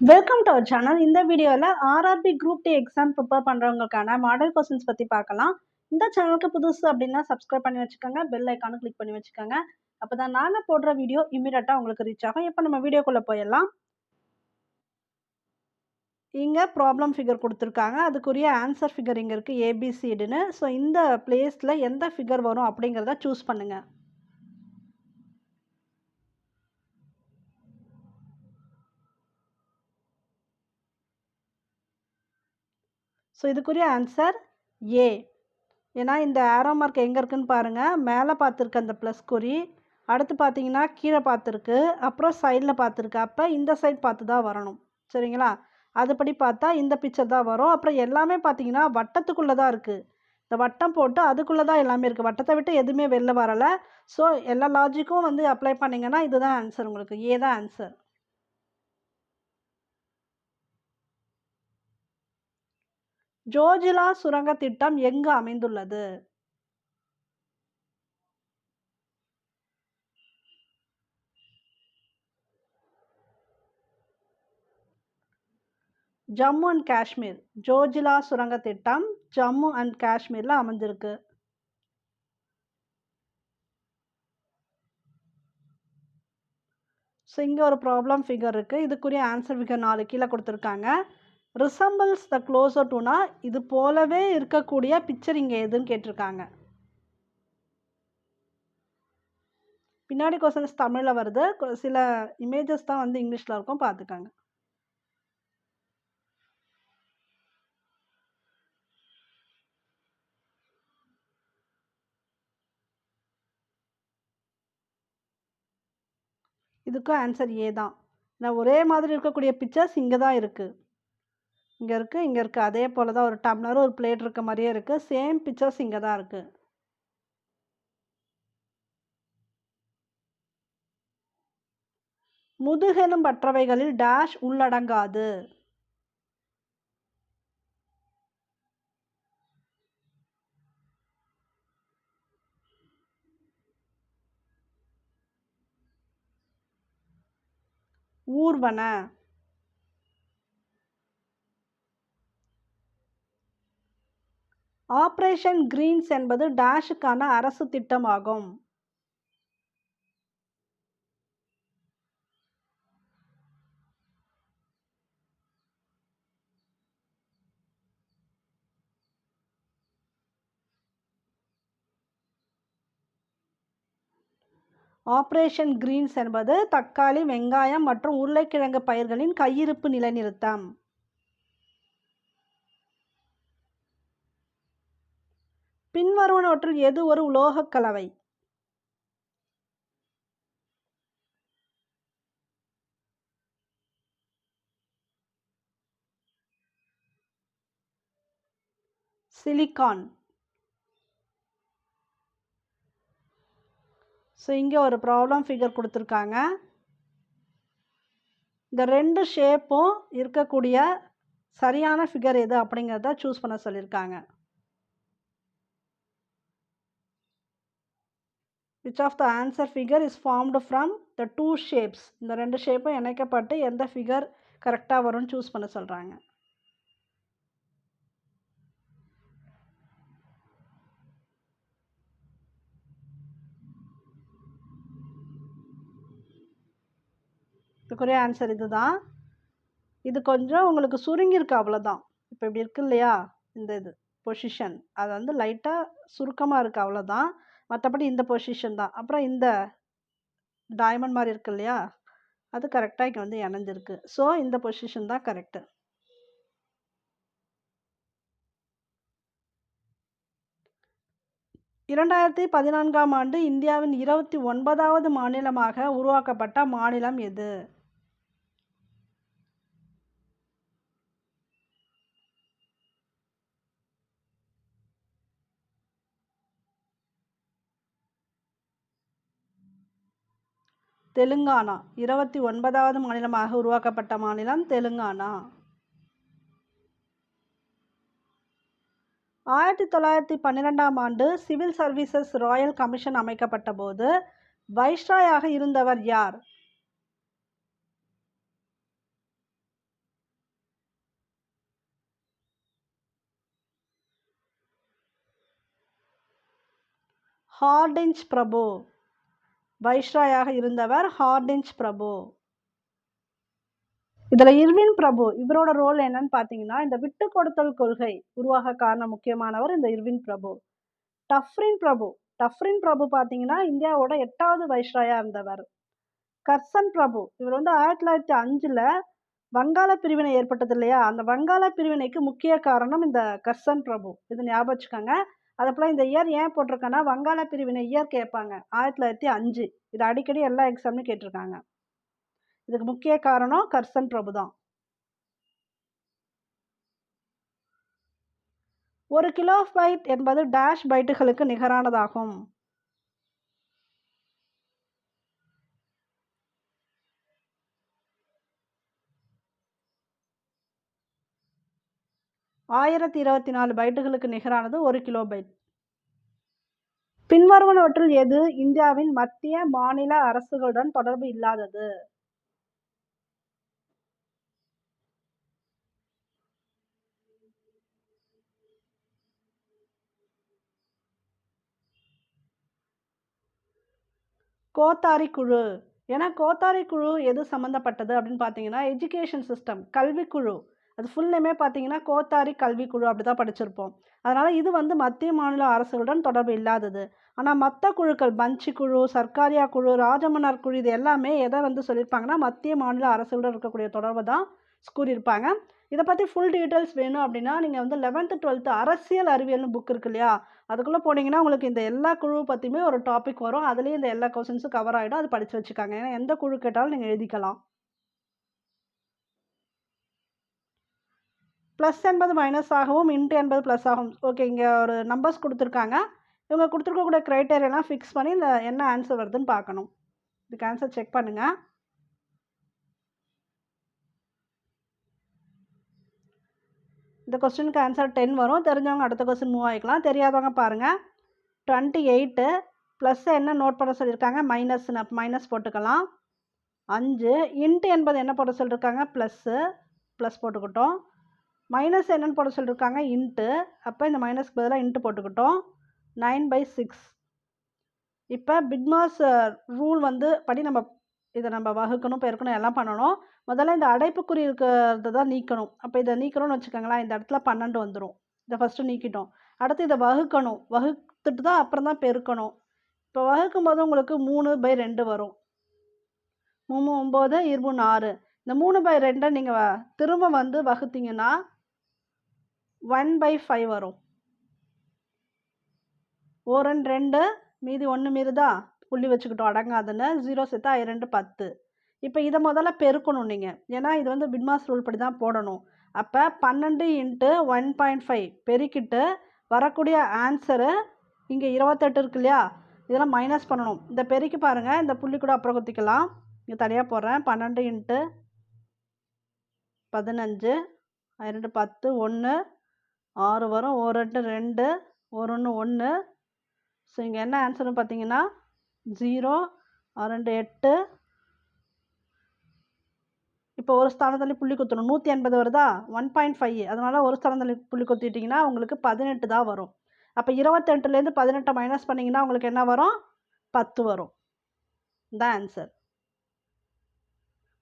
Welcome to our channel இந்த வீடியோவில் RRB group D exam prepare பண்ணுறவங்களுக்கான model questions பற்றி பார்க்கலாம். இந்த சேனலுக்கு புதுசு அப்படின்னா சப்ஸ்கிரைப் பண்ணி வச்சுக்கோங்க. பெல் ஐக்கானு கிளிக் பண்ணி வச்சுக்கோங்க. அப்போ தான் நாங்கள் போடுற வீடியோ இமீடியட்டாக உங்களுக்கு ரீச் ஆகும். இப்போ நம்ம வீடியோக்குள்ளே போயிடலாம். இங்கே ப்ராப்ளம் ஃபிகர் கொடுத்துருக்காங்க. அதுக்குரிய ஆன்சர் ஃபிகர் இங்கே இருக்குது ஏபிசிடுன்னு ஸோ இந்த பிளேஸில் எந்த ஃபிகர் வரும் அப்படிங்கிறத சூஸ் பண்ணுங்கள் ஸோ இதுக்குரிய ஆன்சர் ஏ ஏன்னா இந்த ஆரோ மார்க் எங்கே இருக்குன்னு பாருங்கள் மேலே பார்த்துருக்கு அந்த ப்ளஸ் குறி. அடுத்து பார்த்தீங்கன்னா கீழே பார்த்துருக்கு. அப்புறம் சைடில் பார்த்துருக்கு. அப்போ இந்த சைட் பார்த்து தான் வரணும். சரிங்களா? அதுபடி பார்த்தா இந்த பிக்சர் தான் வரும். அப்புறம் எல்லாமே பார்த்தீங்கன்னா வட்டத்துக்குள்ளே தான் இருக்குது இந்த வட்டம் போட்டு அதுக்குள்ளே தான் எல்லாமே இருக்குது வட்டத்தை விட்டு எதுவுமே வெளில வரலை. ஸோ எல்லா லாஜிக்கும் வந்து அப்ளை பண்ணிங்கன்னா இதுதான் ஆன்சர் உங்களுக்கு. ஏ தான் ஆன்சர் ஜோஜிலா சுரங்க திட்டம் எங்கு அமைந்துள்ளது? ஜம்மு அண்ட் காஷ்மீர். ஜோஜிலா சுரங்க திட்டம் ஜம்மு அண்ட் காஷ்மீரில் அமைஞ்சிருக்கு ஸோ இங்கே ஒரு ப்ராப்ளம் ஃபிகர் இருக்குது இதுக்குரிய ஆன்சர் ஃபிகர் நாலு கீழே கொடுத்துருக்காங்க. ரிசம்பிள்ஸ் த க்ளோசர் டுனா இது போலவே இருக்கக்கூடிய பிக்சர் இங்கே எதுன்னு கேட்டிருக்காங்க. பின்னாடி கொஸ்டின்ஸ் தமிழில் வருது. சில இமேஜஸ் தான் வந்து இங்கிலீஷில் இருக்கும் பார்த்துக்காங்க இதுக்கும் ஆன்சர் ஏ தான். நான் ஒரே மாதிரி இருக்கக்கூடிய பிக்சர்ஸ் இங்கே தான் இருக்குது இங்கே இருக்குது இங்கே இருக்குது அதே போல் தான் ஒரு டம்ளர் ஒரு பிளேட் இருக்க மாதிரியே இருக்குது சேம் பிக்சர்ஸ் இங்கே தான் இருக்குது முதுகெலும் பற்றவைகளில் டேஷ் உள்ளடங்காது. ஊர்வன ஆப்ரேஷன் கிரீன்ஸ் என்பது டேஷுக்கான அரசு திட்டமாகும். ஆப்ரேஷன் கிரீன்ஸ் என்பது தக்காளி வெங்காயம் மற்றும் உருளைக்கிழங்கு பயிர்களின் கையிருப்பு நிலைநிறுத்தம். பின்வருவனவற்றில் எது ஒரு உலோகக் கலவை சிலிக்கான். ஸோ இங்கே ஒரு ப்ராப்ளம் ஃபிகர் கொடுத்துருக்காங்க. இந்த ரெண்டு ஷேப்பும் இருக்கக்கூடிய சரியான ஃபிகர் எது அப்படிங்கிறத சூஸ் பண்ண சொல்லியிருக்காங்க. Which of the answer figure is formed from the two shapes இந்த ரெண்டு ஷேப்பும் இணைக்கப்பட்டு எந்த ஃபிகர் கரெக்டாக வரும்னு சூஸ் பண்ண சொல்கிறாங்க இதுக்குரிய ஆன்சர் இதுதான். இது கொஞ்சம் உங்களுக்கு சுருங்கியிருக்கு அவ்வளோதான் இப்போ இப்படி இருக்கு இல்லையா? இந்த இது பொசிஷன் அது வந்து லைட்டாக சுருக்கமாக இருக்குது அவ்வளோதான் மற்றபடி இந்த பொசிஷன் தான். அப்புறம் இந்த டைமண்ட் மாதிரி இருக்கு இல்லையா? அது கரெக்டாக இங்கே வந்து இணைஞ்சிருக்கு. ஸோ இந்த பொசிஷன் தான் கரெக்டு இரண்டாயிரத்தி பதினான்காம் ஆண்டு இந்தியாவின் இருபத்தி ஒன்பதாவது மாநிலமாக உருவாக்கப்பட்ட மாநிலம் எது? தெலுங்கானா. இருபத்தி ஒன்பதாவது மாநிலமாக உருவாக்கப்பட்ட மாநிலம் தெலுங்கானா. ஆயிரத்தி தொள்ளாயிரத்தி பன்னிரெண்டாம் ஆண்டு சிவில் சர்வீசஸ் ராயல் கமிஷன் அமைக்கப்பட்ட போது வைஸ்ராயாக இருந்தவர் யார்? ஹார்டின்ஸ் பிரபு. வைஸ்ராயாக இருந்தவர் ஹார்டிஞ்ச் பிரபு. இதில் இர்வின் பிரபு இவரோட ரோல் என்னன்னு பார்த்தீங்கன்னா இந்த விட்டு கொடுத்தல் கொள்கை உருவாக காரணம் முக்கியமானவர் இந்த இர்வின் பிரபு. டஃப்ரின் பிரபு டஃப்ரின் பிரபு பார்த்தீங்கன்னா இந்தியாவோட எட்டாவது வைஸ்ராயா இருந்தவர். கர்சன் பிரபு இவர் வந்து ஆயிரத்தி தொள்ளாயிரத்தி அஞ்சில் வங்காள பிரிவினை ஏற்பட்டது இல்லையா? அந்த வங்காள பிரிவினைக்கு முக்கிய காரணம் இந்த கர்சன் பிரபு. இது ஞாபகம் வச்சுக்கோங்க. அதே இந்த இயர் ஏன் போட்டிருக்கேன்னா வங்காள பிரிவினை இயர் கேட்பாங்க. ஆயிரத்தி தொள்ளாயிரத்தி அஞ்சு. இது அடிக்கடி எல்லா எக்ஸாம்லையும் கேட்டிருக்காங்க. இதுக்கு முக்கிய காரணம் கர்சன் பிரபு தான். ஒரு கிலோ பைட் என்பது டேஷ் பைட்டுகளுக்கு நிகரானதாகும். ஆயிரத்தி இருபத்தி நாலு பைட்டுகளுக்கு நிகரானது ஒரு கிலோ பைட். பின்வருவனவற்றில் எது இந்தியாவின் மத்திய மாநில அரசுகளுடன் தொடர்பு இல்லாதது? கோத்தாரி குழு. ஏன்னா கோத்தாரி குழு எது சம்மந்தப்பட்டது அப்படின்னு பார்த்தீங்கன்னா எஜுகேஷன் சிஸ்டம் கல்விக்குழு. அது ஃபுல்லுமே பார்த்தீங்கன்னா கோத்தாரி கல்விக்குழு அப்படி தான் படிச்சிருப்போம். அதனால் இது வந்து மத்திய மாநில அரசுகளுடன் தொடர்பு இல்லாதது. ஆனால் மற்ற குழுக்கள் பஞ்சி குழு சர்க்காரியா குழு ராஜமன்னார் குழு இது எல்லாமே எதை வந்து சொல்லியிருப்பாங்கன்னா மத்திய மாநில அரசுகளுடன் இருக்கக்கூடிய தொடர்பு தான் கூறியிருப்பாங்க. இதை பற்றி ஃபுல் டீட்டெயில்ஸ் வேணும் அப்படின்னா நீங்கள் வந்து லெவன்த்து டுவெல்த்து அரசியல் அறிவியல்னு புக் இருக்கு இல்லையா? அதுக்குள்ளே போனீங்கன்னா உங்களுக்கு இந்த எல்லா குழு பற்றியுமே ஒரு டாபிக் வரும். அதுலேயும் இந்த எல்லா கொஸ்டின்ஸும் கவர் ஆகிடும் அது படித்து வச்சுக்காங்க. ஏன்னா எந்த குழு கேட்டாலும் நீங்கள் எழுதிக்கலாம். ப்ளஸ் என்பது மைனஸ் ஆகவும் இன்ட்டு என்பது ப்ளஸ் ஆகும். ஓகே இங்கே ஒரு நம்பர்ஸ் கொடுத்துருக்காங்க. இவங்க கொடுத்துருக்கக்கூடிய க்ரைட்டேரியெல்லாம் ஃபிக்ஸ் பண்ணி இந்த என்ன ஆன்சர் வருதுன்னு பார்க்கணும். இதுக்கு ஆன்சர் செக் பண்ணுங்கள் இந்த கொஸ்டினுக்கு ஆன்சர் டென் வரும். தெரிஞ்சவங்க அடுத்த கொஸ்டின் மூவ் ஆகிக்கலாம். தெரியாதவங்க பாருங்கள் டுவெண்ட்டி எயிட்டு ப்ளஸ் என்ன நோட் பண்ண சொல்லியிருக்காங்க? மைனஸ்னு மைனஸ் போட்டுக்கலாம். அஞ்சு. இன்ட்டு என்பது என்ன போட சொல்லியிருக்காங்க? Plus plus போட்டுக்கிட்டோம். மைனஸ் என்னென்னு போட சொல்லியிருக்காங்க இன்ட்டு அப்போ இந்த மைனஸ்க்கு பதிலாக இன்ட்டு போட்டுக்கிட்டோம். நைன் பை சிக்ஸ் இப்போ பிக்மாஸ் ரூல் வந்து படி நம்ம இதை நம்ம வகுக்கணும் பெருக்கணும் எல்லாம் பண்ணணும். முதல்ல இந்த அடைப்புக்குறி இருக்கிறத தான் நீக்கணும். அப்போ இதை நீக்கணும்னு வச்சுக்கோங்களேன் இந்த இடத்துல பன்னெண்டு வந்துடும் இதை ஃபஸ்ட்டு நீக்கிட்டோம். அடுத்து இதை வகுக்கணும். வகுத்துட்டு தான் அப்புறம் தான் பெருக்கணும். இப்போ வகுக்கும் போது உங்களுக்கு மூணு பை ரெண்டு வரும். மூணு ஒம்பது இருபது ஆறு. இந்த மூணு பை ரெண்டை நீங்கள் திரும்ப வந்து வகுத்தீங்கன்னா ஒன் பை ஃபைவ் வரும். ஒரு ரெண்டு ரெண்டு மீதி ஒன்று மீறுதா புள்ளி வச்சுக்கிட்டோம் அடங்காதுன்னு. ஜீரோ சேர்த்தா ரெண்டு பத்து. இப்போ இதை முதல்ல பெருக்கணும் நீங்கள் ஏன்னா இது வந்து பிட்மாஸ் ரூல் படி தான் போடணும். அப்போ பன்னெண்டு இன்ட்டு ஒன் பாயிண்ட் ஃபைவ் பெருக்கிட்டு வரக்கூடிய ஆன்சரு இங்கே இருபத்தெட்டு இருக்கு இல்லையா? இதெல்லாம் மைனஸ் பண்ணணும். இந்த பெருக்கி பாருங்கள் இந்த புள்ளி கூட அப்புறம் குத்திக்கலாம். இங்கே தனியாக போடுறேன். பன்னெண்டு இன்ட்டு பதினஞ்சு ரெண்டு பத்து ஒன்று ஆறு வரும். ஒரு ரெண்டு ரெண்டு ஒரு ஒன்று ஒன்று. ஸோ இங்கே என்ன ஆன்சர்னு பார்த்தீங்கன்னா ஜீரோ ரெண்டு எட்டு. இப்போ ஒரு ஸ்தானத்தில் புள்ளி குத்தணும். நூற்றி எண்பது வருதா? ஒன் பாயிண்ட் ஃபைவ் அதனால் ஒரு ஸ்தானத்தில் புள்ளி குத்திட்டிங்கன்னா உங்களுக்கு பதினெட்டு தான் வரும். அப்போ இருபத்தெட்டுலேருந்து பதினெட்டை மைனஸ் பண்ணிங்கன்னா உங்களுக்கு என்ன வரும்? பத்து வரும். தான் ஆன்சர்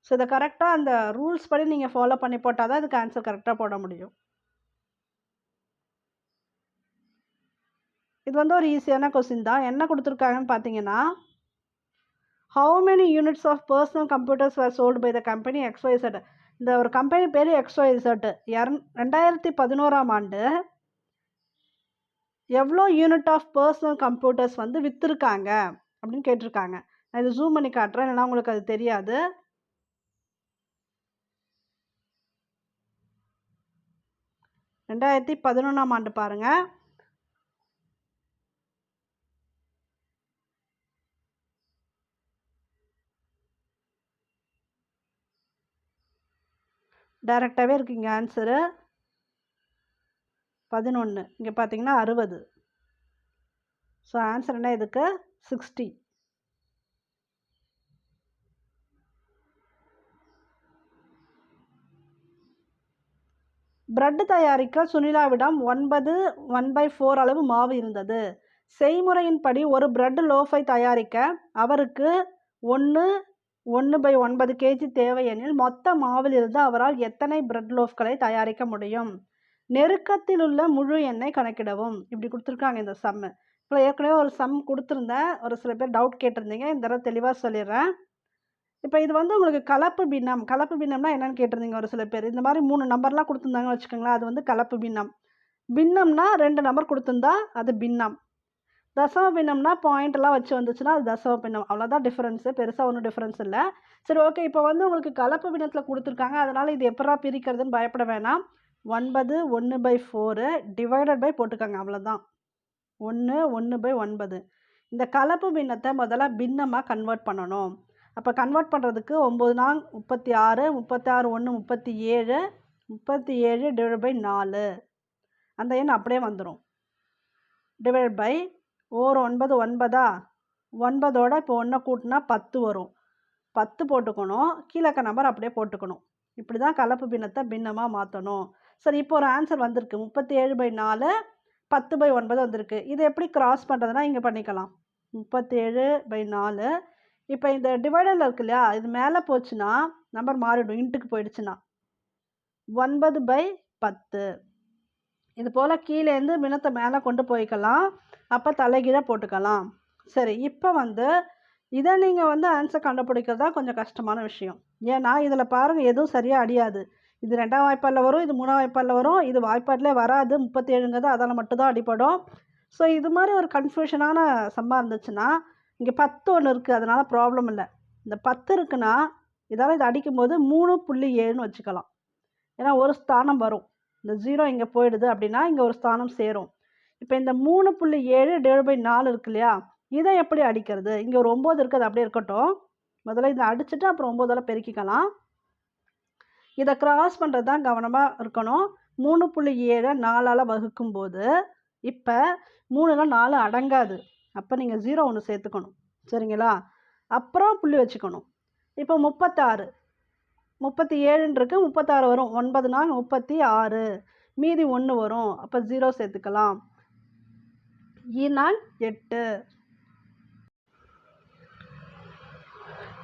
ஸோ இதை கரெக்டாக அந்த ரூல்ஸ் படி நீங்கள் ஃபாலோ பண்ணி போட்டால் தான் இதுக்கு ஆன்சர் கரெக்டாக போட முடியும். இது வந்து ஒரு ஈஸியான கொஸ்டின் தான். என்ன கொடுத்துருக்காங்கன்னு பார்த்தீங்கன்னா how many units of personal computers were sold by the company XYZ இந்த ஒரு கம்பெனி பேர் எக்ஸ்ஒய்சட் இரந் ரெண்டாயிரத்தி பதினோராம் ஆண்டு எவ்வளோ யூனிட் ஆஃப் பர்சனல் கம்ப்யூட்டர்ஸ் வந்து விற்றுருக்காங்க அப்படின்னு கேட்டிருக்காங்க. நான் இது ஜூம் பண்ணி காட்டுறேன் இல்லைனா உங்களுக்கு அது தெரியாது. ரெண்டாயிரத்தி பதினொன்றாம் ஆண்டு பாருங்கள் டைரெக்டாகவே இருக்குது இங்கே ஆன்சரு பதினொன்று இங்கே பார்த்தீங்கன்னா அறுபது. ஸோ ஆன்சர் என்ன? இதுக்கு சிக்ஸ்டி பிரெட் தயாரிக்க சுனிலாவிடம் ஒன்பது ஒன் பை ஃபோர் அளவு மாவு இருந்தது. செய்முறையின்படி ஒரு பிரெட் லோஃபை தயாரிக்க அவருக்கு ஒன்று ஒன்று பை ஒன்பது கேஜி தேவை எனில் மொத்த மாவிலிருந்து அவரால் எத்தனை பிரெட் லோஃப்களை தயாரிக்க முடியும்? நெருக்கத்தில் உள்ள முழு எண்ணெய் கணக்கிடவும். இப்படி கொடுத்துருக்காங்க இந்த சம்மு இப்போ ஏற்கனவே ஒரு சம் கொடுத்துருந்தேன். ஒரு சில பேர் டவுட் கேட்டிருந்தீங்க. இந்த தடவை தெளிவாக சொல்லிடுறேன். இப்போ இது வந்து உங்களுக்கு கலப்பு பின்னம். கலப்பு பின்னம்னா என்னென்னு கேட்டிருந்தீங்க ஒரு சில பேர். இந்த மாதிரி மூணு நம்பர்லாம் கொடுத்துருந்தாங்கன்னு வச்சுக்கோங்களேன். அது வந்து கலப்பு பின்னம். பின்னம்னா ரெண்டு நம்பர் கொடுத்துருந்தா அது பின்னம். தசம பின்னம்னா பாயிண்ட்லாம் வச்சு வந்துச்சுன்னா அது தசம பின்னம் அவ்வளோதான் டிஃப்ரென்ஸு பெருசாக ஒன்றும் டிஃப்ரென்ஸ் இல்லை. சரி ஓகே இப்போ வந்து உங்களுக்கு கலப்பு பின்னத்தில் கொடுத்துருக்காங்க. அதனால் இது எப்படா பிரிக்கிறதுன்னு பயப்பட வேணாம். ஒன்பது ஒன்று பை ஃபோரு டிவைடட் பை போட்டுக்கோங்க. அவ்வளோதான் ஒன்று ஒன்று பை ஒன்பது. இந்த கலப்பு பின்னத்தை முதல்ல பின்னமாக கன்வெர்ட் பண்ணணும். அப்போ கன்வெர்ட் பண்ணுறதுக்கு ஒம்பது நாள் முப்பத்தி ஆறு முப்பத்தி ஆறு ஒன்று முப்பத்தி ஏழு முப்பத்தி ஏழு டிவைட் பை நாலு. அந்த எண் அப்படியே வந்துடும் டிவைட் பை ஓர் ஒன்பது ஒன்பதா? ஒன்பதோட இப்போ ஒன்றை கூட்டினா பத்து வரும். பத்து போட்டுக்கணும். கீழக்க நம்பர் அப்படியே போட்டுக்கணும். இப்படி தான் கலப்பு பின்னத்தை பின்னமாக மாற்றணும் சரி இப்போ ஒரு ஆன்சர் வந்திருக்கு. முப்பத்தி ஏழு பை நாலு பத்து பை ஒன்பது வந்திருக்கு. இது எப்படி கிராஸ் பண்ணுறதுனா இங்கே பண்ணிக்கலாம். முப்பத்தி ஏழு பை நாலு. இப்போ இந்த டிவைடரில் இருக்கு இல்லையா இது மேலே போச்சுன்னா நம்பர் மாறிடும். இன்ட்டுக்கு போயிடுச்சுன்னா. ஒன்பது பை பத்து. இது போல் கீழேருந்து மினத்தை மேலே கொண்டு போய்க்கலாம். அப்போ தலைகீழாக போட்டுக்கலாம். சரி இப்போ வந்து இதை நீங்கள் வந்து ஆன்சர் கண்டுபிடிக்கிறது தான் கொஞ்சம் கஷ்டமான விஷயம். ஏன்னா இதில் பாருங்கள் எதுவும் சரியாக அடியாது. இது ரெண்டாம் வாய்ப்பாடில் வரும் இது மூணாம் வாய்ப்பாடில் வரும் இது வாய்ப்பாட்டிலே வராது முப்பத்தி ஏழுங்கிறது அதில் மட்டும்தான் அடிப்படும். ஸோ இது மாதிரி ஒரு கன்ஃபியூஷனான சம்பா இருந்துச்சுன்னா இங்கே பத்து ஒன்று இருக்குது அதனால் ப்ராப்ளம் இல்லை. இந்த பத்து இருக்குன்னா இதால் இது அடிக்கும்போது மூணு புள்ளி ஏழுன்னு வச்சுக்கலாம். ஏன்னா ஒரு ஸ்தானம் வரும். இந்த ஜீரோ இங்கே போயிடுது அப்படின்னா இங்கே ஒரு ஸ்தானம் சேரும். இப்போ இந்த மூணு புள்ளி ஏழு டிவைட் பை நாலு இருக்கு இல்லையா? இதை எப்படி அடிக்கிறது? இங்கே ஒரு ஒம்பது இருக்குது அது அப்படியே இருக்கட்டும். முதல்ல இதை அடிச்சுட்டு அப்புறம் ஒம்போதால் பெருக்கிக்கலாம். இதை கிராஸ் பண்ணுறது தான் கவனமாக இருக்கணும். மூணு புள்ளி ஏழை நாலால் வகுக்கும்போது இப்போ மூணுல நாலு அடங்காது. அப்போ நீங்கள் ஜீரோ ஒன்று சேர்த்துக்கணும். சரிங்களா? அப்புறம் புள்ளி வச்சுக்கணும். இப்போ முப்பத்தாறு. முப்பத்தி ஏழுன்றிருக்கு முப்பத்தாறு வரும். ஒன்பது நாள் முப்பத்தி ஆறு. மீதி ஒன்று வரும். அப்போ ஜீரோ சேர்த்துக்கலாம். ஈநாள் எட்டு.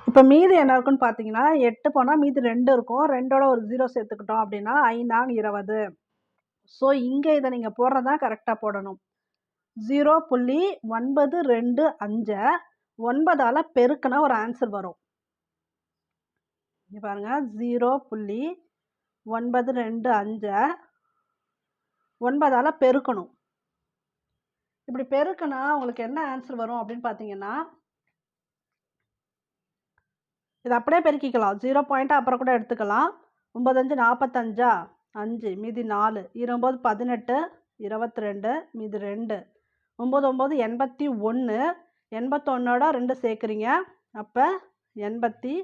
இப்போ மீதி என்ன இருக்குன்னு பார்த்தீங்கன்னா எட்டு போனால் மீதி ரெண்டு இருக்கும். ரெண்டோட ஒரு ஜீரோ சேர்த்துக்கிட்டோம் அப்படின்னா ஐநாங் இருபது ஸோ இங்கே இதை நீங்கள் போடுறது தான் கரெக்டாக போடணும். ஜீரோ புள்ளி ஒன்பது ரெண்டு அஞ்சை. ஒன்பதால் பெருக்கினா ஒரு ஆன்சர் வரும். இங்கே பாருங்கள் ஜீரோ புள்ளி ஒன்பது ரெண்டு அஞ்சை. ஒன்பதால் பெருக்கணும். இப்படி பெருக்குனா உங்களுக்கு என்ன ஆன்சர் வரும் அப்படின்னு பார்த்தீங்கன்னா இது அப்படியே பெருக்கிக்கலாம். ஜீரோ பாயிண்ட்டாக அப்புறம் கூட எடுத்துக்கலாம். ஒம்பதஞ்சு நாற்பத்தஞ்சா அஞ்சு மீதி நாலு. இருபது பதினெட்டு இருபத்தி ரெண்டு மீதி ரெண்டு. ஒம்பது ஒம்பது எண்பத்தி ஒன்று எண்பத்தொன்னோட ரெண்டு சேர்க்குறீங்க. அப்போ எண்பத்தி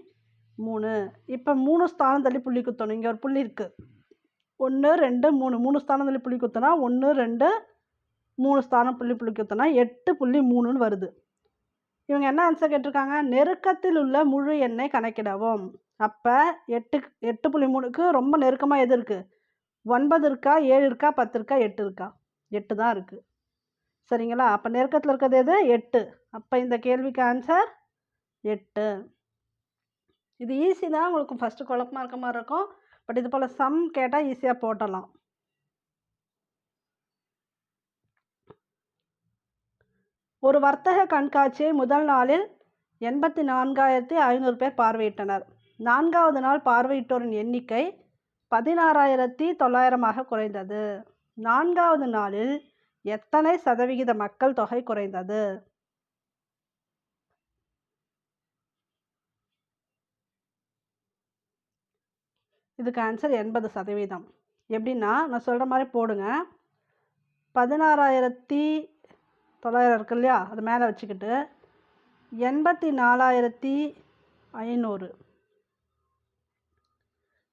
மூணு. இப்போ மூணு ஸ்தானம் தள்ளி புள்ளி குத்தணும். இங்கே ஒரு புள்ளி இருக்குது ஒன்று ரெண்டு மூணு. மூணு ஸ்தானம் தள்ளி புள்ளி குத்தினா ஒன்று ரெண்டு மூணு ஸ்தானம் புள்ளி புள்ளி எட்டு புள்ளி மூணுன்னு வருது. இவங்க என்ன ஆன்சர் கேட்டிருக்காங்க? நெருக்கத்தில் உள்ள முழு எண்ணை கணக்கிடவும். அப்போ எட்டு எட்டு புள்ளி மூணுக்கு ரொம்ப நெருக்கமாக எது இருக்குது ஒன்பது இருக்கா? ஏழு இருக்கா? பத்து இருக்கா? எட்டு இருக்கா? எட்டு தான் இருக்குது சரிங்களா? அப்போ நெருக்கத்தில் இருக்கிறது எது? எட்டு. அப்போ இந்த கேள்விக்கு ஆன்சர் எட்டு. இது ஈஸி தான். உங்களுக்கு ஃபஸ்ட்டு குழப்பமாக இருக்க மாதிரி இருக்கும். பட் இது போல் சம் கேட்டால் ஈஸியாக போட்டலாம். ஒரு வர்த்தக கண்காட்சியை முதல் நாளில் எண்பத்தி நான்காயிரத்தி ஐநூறு பேர் பார்வையிட்டனர். நான்காவது நாள் பார்வையிட்டோரின் எண்ணிக்கை பதினாறாயிரத்தி தொள்ளாயிரமாக குறைந்தது. நான்காவது நாளில் எத்தனை சதவிகித மக்கள் தொகை குறைந்தது? இதுக்கு ஆன்சர் எண்பது சதவீதம். எப்படின்னா நான் சொல்கிற மாதிரி போடுங்க. பதினாறாயிரத்தி தொள்ளாயிரம் இருக்கு இல்லையா? அது மேலே வச்சுக்கிட்டு எண்பத்தி நாலாயிரத்தி ஐநூறு.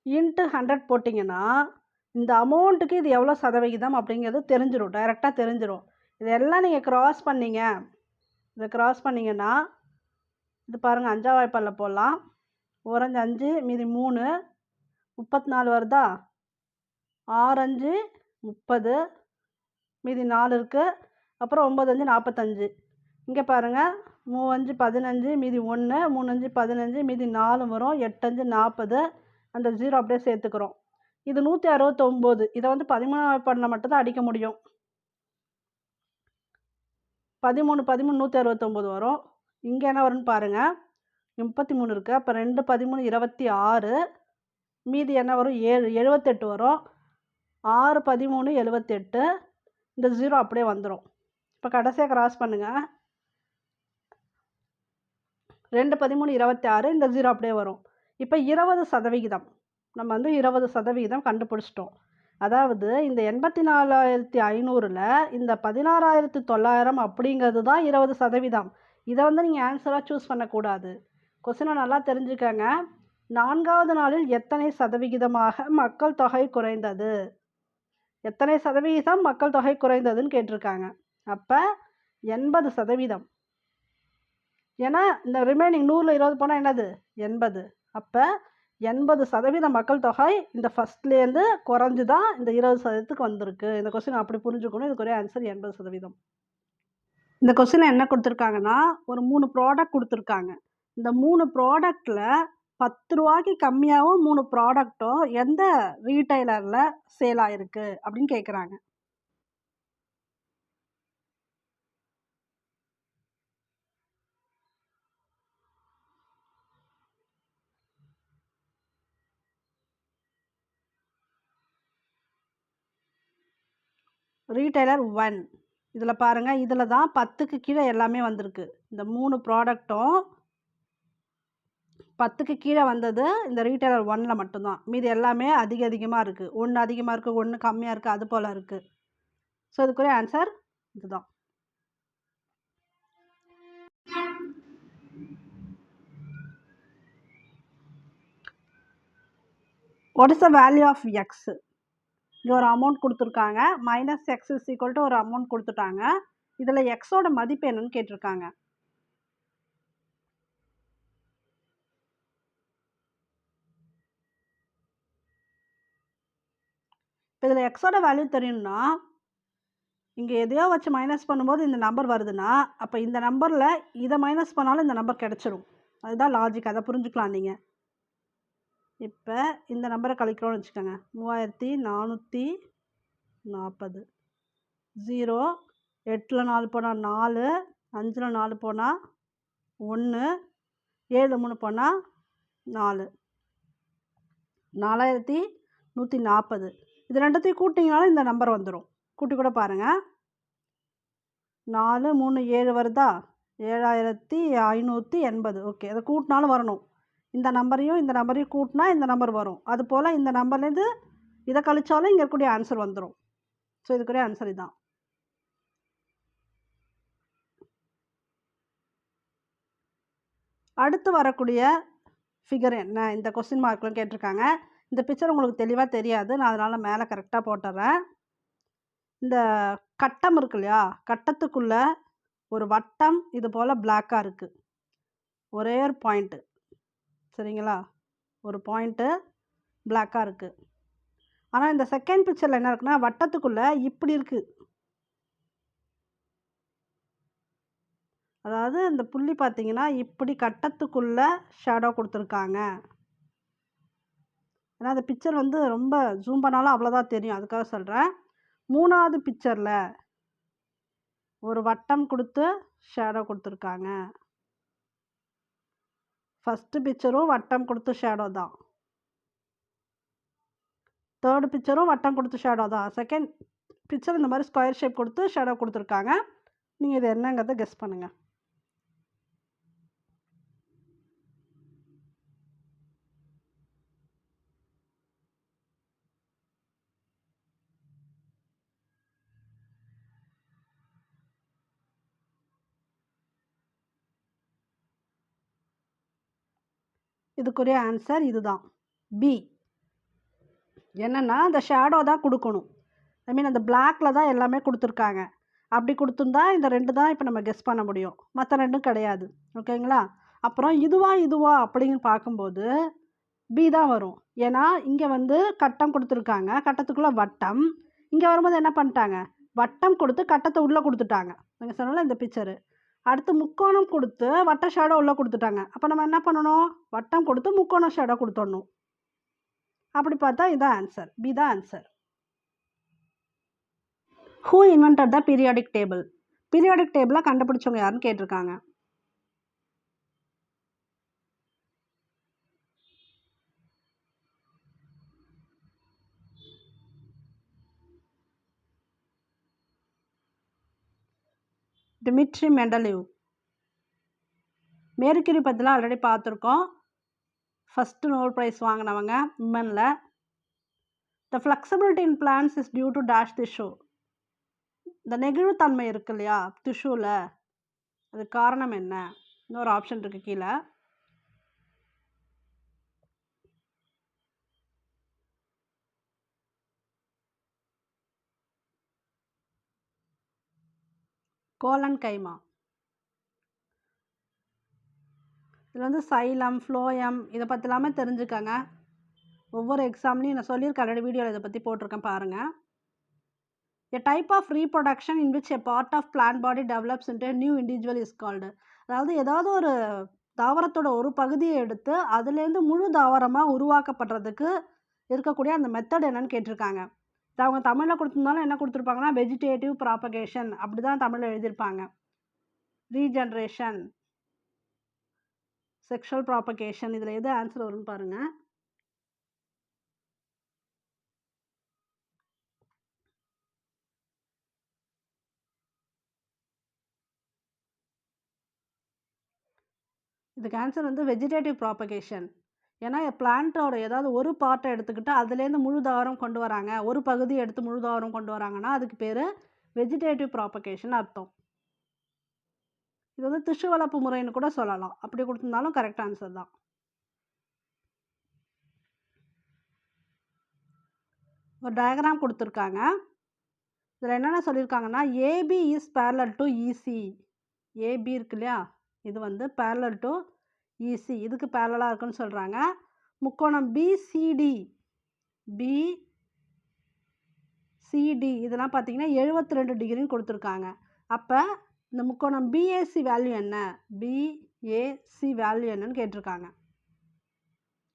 இன்ட்டு ஹண்ட்ரட் போட்டிங்கன்னா இந்த அமௌண்ட்டுக்கு இது எவ்வளோ சதவிகிதம் அப்படிங்கிறது தெரிஞ்சிடும் டைரெக்டாக தெரிஞ்சிடும் இதெல்லாம் நீங்கள் க்ராஸ் பண்ணீங்க. இதை க்ராஸ் பண்ணிங்கன்னா இது பாருங்கள் அஞ்சா வாய்ப்பாலில் போடலாம். ஓரஞ்சு அஞ்சு மீதி மூணு முப்பத்தி நாலு வருதா? ஆரஞ்சு முப்பது மீதி நாலு இருக்குது அப்புறம் ஒம்பது அஞ்சு நாற்பத்தஞ்சு இங்கே பாருங்கள் மூவஞ்சு பதினஞ்சு மீதி ஒன்று மூணஞ்சு பதினஞ்சு மீதி நாலு வரும். எட்டஞ்சு நாற்பது அந்த ஜீரோ அப்படியே சேர்த்துக்கிறோம். இது நூற்றி அறுபத்தொம்போது இதை வந்து பதிமூணாவது பண்ண மட்டும்தான் அடிக்க முடியும். பதிமூணு பதிமூணு நூற்றி அறுபத்தொம்போது வரும். இங்கே என்ன வரும்னு பாருங்கள் முப்பத்தி மூணு இருக்குது அப்போ ரெண்டு பதிமூணு இருபத்தி ஆறு. மீதி என்ன வரும்? ஏழு எழுபத்தெட்டு வரும். ஆறு பதிமூணு எழுபத்தெட்டு இந்த ஜீரோ அப்படியே வந்துடும் இப்போ கடைசியாக கிராஸ் பண்ணுங்கள் ரெண்டு பதிமூணு இருபத்தி ஆறு இந்த ஜீரோ அப்படியே வரும். இப்போ இருபது சதவிகிதம். நம்ம வந்து இருபது சதவிகிதம் கண்டுபிடிச்சிட்டோம். அதாவது இந்த எண்பத்தி நாலாயிரத்தி ஐநூறில் இந்த பதினாறாயிரத்தி தொள்ளாயிரம் அப்படிங்கிறது தான் இருபது சதவீதம் இதை வந்து நீங்கள் ஆன்சராக சூஸ் பண்ணக்கூடாது. கொஸ்டினை நல்லா தெரிஞ்சுக்கங்க. நான்காவது நாளில் எத்தனை சதவிகிதமாக மக்கள் தொகை குறைந்தது? எத்தனை சதவிகிதம் மக்கள் தொகை குறைந்ததுன்னு கேட்டிருக்காங்க. அப்போ எண்பது சதவீதம். ஏன்னா இந்த ரிமைனிங் நூறில் இருபது போனால் என்னது? எண்பது. அப்போ எண்பது சதவீத மக்கள் தொகை இந்த ஃபஸ்ட்லேருந்து குறைஞ்சி தான் இந்த இருபது சதவீதத்துக்கு வந்திருக்கு. இந்த கொஸ்டின் அப்படி புரிஞ்சுக்கணும். இதுக்கு ஒரே ஆன்சர் எண்பது சதவீதம். இந்த கொஸ்டின் என்ன கொடுத்துருக்காங்கன்னா ஒரு மூணு ப்ராடக்ட் கொடுத்துருக்காங்க. இந்த மூணு ப்ராடக்டில் பத்து ரூபாய்க்கு கம்மியாகவும் மூணு ப்ராடக்ட்டும் எந்த ரீட்டைலரில் சேல் ஆகிருக்கு அப்படின்னு கேட்குறாங்க ரீட்டைலர் ஒன் இதில் பாருங்கள் இதில் தான் பத்துக்கு கீழே எல்லாமே வந்திருக்கு. இந்த மூணு ப்ராடக்ட்டும் பத்துக்கு கீழே வந்தது இந்த ரீட்டைலர் ஒன்னில் மட்டும்தான். மீதி எல்லாமே அதிக அதிகமாக இருக்குது ஒன்று அதிகமாக இருக்குது ஒன்று கம்மியாக இருக்குது அது போல் இருக்குது ஸோ இதுக்குரிய ஆன்சர் இதுதான். What is the value of x இங்கே ஒரு அமௌண்ட் கொடுத்துருக்காங்க. Minus x is equal to ஒரு அமௌண்ட் கொடுத்துட்டாங்க. இதில் எக்ஸோட மதிப்பு என்னன்னு கேட்டிருக்காங்க. இப்போ இதில் எக்ஸோட வேல்யூ தெரியணும்னா இங்கே எதையோ வச்சு மைனஸ் பண்ணும்போது இந்த நம்பர் வருதுன்னா அப்போ இந்த நம்பரில் இதை மைனஸ் பண்ணாலும் இந்த நம்பர் கிடச்சிரும். அதுதான் லாஜிக் அதை புரிஞ்சுக்கலாம் நீங்கள் இப்போ இந்த நம்பரை கழிக்கிறோன்னு வச்சுக்கோங்க. மூவாயிரத்தி நானூற்றி நாற்பது ஜீரோ எட்டில் நாலு போனால் நாலு அஞ்சில் நாலு போனால் ஒன்று ஏழு மூணு போனால் நாலு. நாலாயிரத்தி நூற்றி நாற்பது இது ரெண்டுத்தையும் கூட்டிங்கனாலும் இந்த நம்பர் வந்துடும் கூட்டி கூட பாருங்கள் நாலு மூணு ஏழு வருதா? ஏழாயிரத்தி ஐநூற்றி எண்பது. ஓகே அதை கூட்டினாலும் வரணும். இந்த நம்பரையும் இந்த நம்பரையும் கூட்டினா இந்த நம்பர் வரும். அது போல் இந்த நம்பர்லேருந்து இதை கழிச்சாலும் இங்கே இருக்கக்கூடிய ஆன்சர் வந்துடும் ஸோ இதுக்குரிய ஆன்சர் இதான். அடுத்து வரக்கூடிய ஃபிகர் என்ன? இந்த கொஸ்டின் மார்க்லாம் கேட்டிருக்காங்க. இந்த பிக்சர் உங்களுக்கு தெளிவாக தெரியாது. நான் அதனால் மேலே கரெக்டாக போட்டுறேன். இந்த கட்டம் இருக்கு இல்லையா? கட்டத்துக்குள்ளே ஒரு வட்டம் இது போல் பிளாக்காக இருக்குது ஒரே ஒரு பாயிண்ட்டு சரிங்களா? ஒரு பாயிண்ட்டு பிளாக்காக இருக்குது ஆனால் இந்த செகண்ட் பிக்சரில் என்ன இருக்குன்னா வட்டத்துக்குள்ளே இப்படி இருக்குது அதாவது இந்த புள்ளி பார்த்தீங்கன்னா இப்படி கட்டத்துக்குள்ளே ஷேடோ கொடுத்துருக்காங்க. ஏன்னா அந்த பிக்சர் வந்து ரொம்ப ஜூம் பண்ணாலும் அவ்வளோதான் தெரியும். அதுக்காக சொல்கிறேன் மூணாவது பிக்சரில் ஒரு வட்டம் கொடுத்து ஷேடோ கொடுத்துருக்காங்க. ஃபஸ்ட்டு பிக்சரும் வட்டம் கொடுத்து ஷேடோ தான். தேர்டு பிக்சரும் வட்டம் கொடுத்து ஷேடோ தான். செகண்ட் பிக்சர் இந்த மாதிரி ஸ்கொயர் ஷேப் கொடுத்து ஷேடோ கொடுத்துருக்காங்க. நீங்கள் இது என்னங்கிறத கெஸ் பண்ணுங்கள் இதுக்குரிய ஆன்சர் இதுதான். பி என்னென்னா அந்த ஷேடோ தான் கொடுக்கணும். ஐ மீன் அந்த பிளாக்ல தான் எல்லாமே கொடுத்துருக்காங்க. அப்படி கொடுத்துருந்தா இந்த ரெண்டு தான் இப்போ நம்ம கெஸ் பண்ண முடியும். மற்ற ரெண்டும் கிடையாது. ஓகேங்களா அப்புறம் இதுவா இதுவா அப்படின்னு பார்க்கும்போது பி தான் வரும். ஏன்னா இங்கே வந்து கட்டம் கொடுத்துருக்காங்க. கட்டத்துக்குள்ளே வட்டம். இங்கே வரும்போது என்ன பண்ணிட்டாங்க? வட்டம் கொடுத்து கட்டத்தை உள்ளே கொடுத்துட்டாங்க. நீங்கள் சொன்னால இந்த பிக்சரு அடுத்து முக்கோணம் கொடுத்து வட்ட ஷேடோ உள்ளே கொடுத்துட்டாங்க. அப்போ நம்ம என்ன பண்ணணும்? வட்டம் கொடுத்து முக்கோணம் ஷேடோ கொடுத்துடணும். அப்படி பார்த்தா இதான் ஆன்சர் பி தான் answer who invented the periodic table periodic டேபிளாக கண்டுபிடிச்சவங்க யாருன்னு கேட்டிருக்காங்க. Dmitry Mendeleev. மேற்கிரி பற்றிலாம் ஆல்ரெடி பார்த்துருக்கோம். ஃபஸ்ட்டு நோபல் ப்ரைஸ் வாங்கினவங்க விமனில் the flexibility in plants is due to dash tissue இந்த நெகிழ்வுத்தன்மை இருக்கு இல்லையா திஷுவில் அது காரணம் என்ன? இன்னொரு ஆப்ஷன் இருக்குது கீழே. Collenchyma. இதில் வந்து சைலம் ஃப்ளோயம் இதை பற்றிலாமே எல்லாமே தெரிஞ்சுக்கங்க. ஒவ்வொரு எக்ஸாம்லையும் நான் சொல்லியிருக்கேன் ஆல்ரெடி வீடியோவில் இதை பற்றி போட்டிருக்கேன் பாருங்கள் a type of reproduction in which a part of plant body develops into new individual is called அதாவது ஏதாவது ஒரு தாவரத்தோட ஒரு பகுதியை எடுத்து அதுலேருந்து முழு தாவரமாக உருவாக்கப்படுறதுக்கு இருக்கக்கூடிய அந்த மெத்தட் என்னன்னு கேட்டிருக்காங்க. அவங்க தமிழில் கொடுத்துருந்தாலும் என்ன கொடுத்துருப்பாங்கன்னா வெஜிடேட்டிவ் ப்ராபகேஷன் அப்படி தான் தமிழில் எழுதியிருப்பாங்க. ரீஜென்ரேஷன் செக்ஷுவல் ப்ராபகேஷன் இதில் எது ஆன்சர் வரும்னு பாருங்கள் இதுக்கு ஆன்சர் வந்து வெஜிடேட்டிவ் ப்ராபகேஷன் ஏன்னா பிளான்ட்டோட ஏதாவது ஒரு பார்ட்டை எடுத்துக்கிட்டு அதுலேருந்து முழு தாவரம் கொண்டு வராங்க. ஒரு பகுதி எடுத்து முழு தாவரம் கொண்டு வராங்கன்னா அதுக்கு பேர் வெஜிடேட்டிவ் ப்ராப்பகேஷன் அர்த்தம். இது வந்து திசு வளர்ப்பு முறைன்னு கூட சொல்லலாம். அப்படி கொடுத்துருந்தாலும் கரெக்ட் ஆன்சர் தான். ஒரு டயக்ராம் கொடுத்துருக்காங்க. இதில் என்னென்ன சொல்லியிருக்காங்கன்னா AB is parallel to EC AB இருக்கு இல்லையா? இது வந்து பேரலல் டு இசி இதுக்கு பேரலாக இருக்குன்னு சொல்கிறாங்க முக்கோணம் பிசிடி பி சிடி இதெல்லாம் பார்த்தீங்கன்னா எழுபத்தி ரெண்டு டிகிரின்னு கொடுத்துருக்காங்க. அப்போ இந்த முக்கோணம் பிஏசி வேல்யூ என்ன? பிஏசி வேல்யூ என்னன்னு கேட்டிருக்காங்க.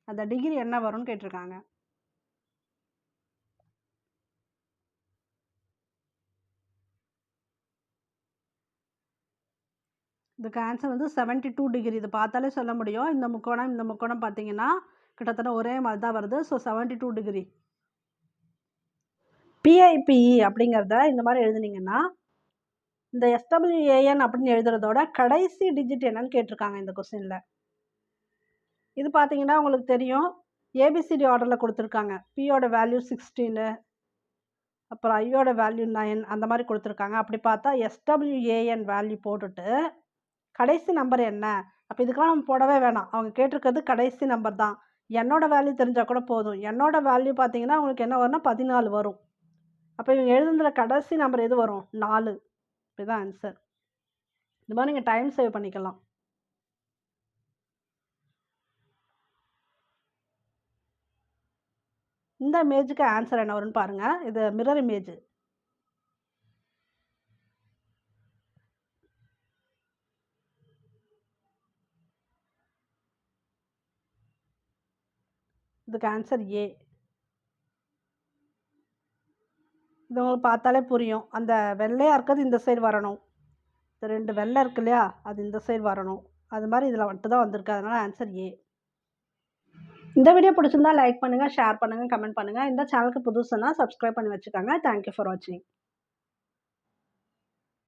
அந்த டிகிரி என்ன வரும்னு கேட்டிருக்காங்க. இதுக்கு ஆன்சர் வந்து செவன்ட்டி டூ டிகிரி இது பார்த்தாலே சொல்ல முடியும். இந்த முக்கோணம் இந்த முக்கோணம் பார்த்தீங்கன்னா கிட்டத்தட்ட ஒரே மாதிரி தான் வருது. So seventy two degree PIBE அப்படிங்கிறத இந்த மாதிரி எழுதுனீங்கன்னா இந்த எஸ்டபிள்யூஏஎன் அப்படின்னு எழுதுறதோட கடைசி டிஜிட் என்னன்னு கேட்டிருக்காங்க இந்த கொஸ்டினில் இது பார்த்தீங்கன்னா உங்களுக்கு தெரியும். ஏபிசிடி ஆர்டரில் கொடுத்துருக்காங்க. பியோட வேல்யூ சிக்ஸ்டீனு அப்புறம் ஐயோட வேல்யூ நைன் அந்த மாதிரி கொடுத்துருக்காங்க. அப்படி பார்த்தா எஸ்டபிள்யூஏஎன் வேல்யூ போட்டுட்டு கடைசி நம்பர் என்ன? அப்போ இதுக்கெல்லாம் நம்ம போடவே வேணாம். அவங்க கேட்டிருக்கிறது கடைசி நம்பர் தான். என்னோட வேல்யூ தெரிஞ்சால் கூட போதும். என்னோட வேல்யூ பார்த்தீங்கன்னா உங்களுக்கு என்ன வரும்னா பதினாலு வரும். அப்போ இவங்க எழுதுனதில் கடைசி நம்பர் எது வரும்? நாலு. இதுதான் ஆன்சர் இந்த மாதிரி நீங்கள் டைம் சேவ் பண்ணிக்கலாம். இந்த இமேஜுக்கு ஆன்சர் என்ன வரும்னு பாருங்கள் இது மிரர் இமேஜ் இதுக்கு ஆன்சர் ஏ இது உங்களுக்கு பார்த்தாலே புரியும். அந்த வெள்ளையாக இருக்கிறது இந்த சைடு வரணும். இந்த ரெண்டு வெள்ளை இருக்கு இல்லையா அது இந்த சைடு வரணும். அது மாதிரி இதில் மட்டும் தான் வந்திருக்கு. அதனால் ஆன்சர் ஏ இந்த வீடியோ பிடிச்சிருந்தா லைக் பண்ணுங்கள் ஷேர் பண்ணுங்கள் கமெண்ட் பண்ணுங்கள் இந்த சேனலுக்கு புதுசுன்னா சப்ஸ்கிரைப் பண்ணி வச்சுக்கோங்க. தேங்க்யூ ஃபார் வாட்சிங்